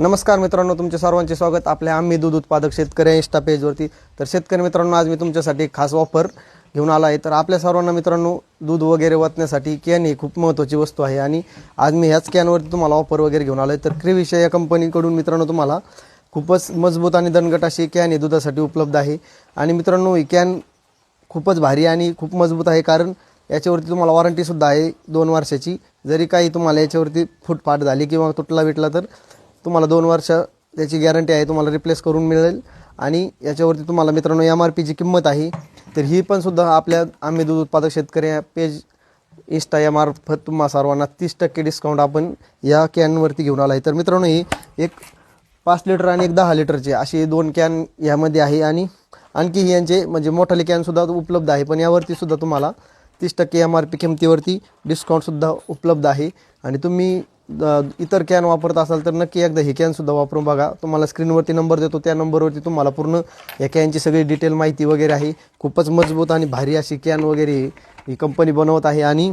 नमस्कार मित्रांनो तुमचे सर्वांचे स्वागत. आपल्या आम्ही दूध उत्पादक शेतकरी इंस्टा पेजवरती तर शेतकरी मित्रांनो आज मी तुमच्यासाठी एक खास ऑफर घेऊन आला आहे. तर आपल्या सर्वांना मित्रांनो दूध वगैरे वाचण्यासाठी कॅन ही खूप महत्त्वाची वस्तू आहे. आणि आज मी ह्याच कॅनवरती तुम्हाला ऑफर वगैरे घेऊन आलो आहे. तर क्रिविषय या कंपनीकडून मित्रांनो तुम्हाला खूपच मजबूत आणि दणकट अशी कॅन ही दुधासाठी उपलब्ध आहे. आणि मित्रांनो ही कॅन खूपच भारी आणि खूप मजबूत आहे. कारण याच्यावरती तुम्हाला वॉरंटीसुद्धा आहे दोन वर्षाची. जरी काही तुम्हाला याच्यावरती फुटफाट झाली किंवा तुटला विटला तर तुम्हाला दोन वर्ष त्याची गॅरंटी आहे तुम्हाला रिप्लेस करून मिळेल. आणि याच्यावरती तुम्हाला मित्रांनो एम आर पीची किंमत आहे तर ही पण सुद्धा आपल्या आम्ही दूध उत्पादक शेतकरी पेज इंस्टा या मार्फत तुम्हा सर्वांना तीस टक्के डिस्काउंट आपण या कॅनवरती घेऊन आला आहे. तर मित्रांनो ही एक पाच लिटर आणि एक दहा लिटरचे असे दोन कॅन यामध्ये आहे. आणि आणखी ही यांचे म्हणजे मोठाले कॅनसुद्धा उपलब्ध आहे. पण यावरती सुद्धा तुम्हाला तीस टक्के एम आर पी किमतीवरती डिस्काउंटसुद्धा उपलब्ध आहे. आणि तुम्ही इतर कॅन वापरत असाल तर नक्की एकदा हे कॅनसुद्धा वापरून बघा. तुम्हाला स्क्रीनवरती नंबर देतो त्या नंबरवरती तुम्हाला पूर्ण या कॅनची सगळी डिटेल माहिती वगैरे आहे. खूपच मजबूत आणि भारी अशी कॅन वगैरे ही कंपनी बनवत आहे आणि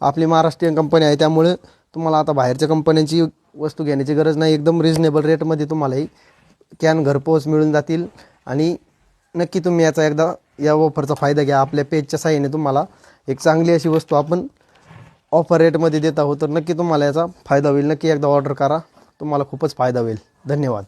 आपली महाराष्ट्रीयन कंपनी आहे. त्यामुळे तुम्हाला आता बाहेरच्या कंपन्यांची वस्तू घेण्याची गरज नाही. एकदम रिजनेबल रेटमध्ये तुम्हाला ही कॅन घरपोच मिळून जातील. आणि नक्की तुम्ही याचा एकदा या ऑफरचा फायदा घ्या. आपल्या पेजच्या साह्याने तुम्हाला एक चांगली अशी वस्तू आपण ऑफर रेटमध्ये देत आहोत तर नक्की तुम्हाला याचा फायदा होईल. नक्की एकदा ऑर्डर करा. तुम्हाला खूपच फायदा होईल. धन्यवाद.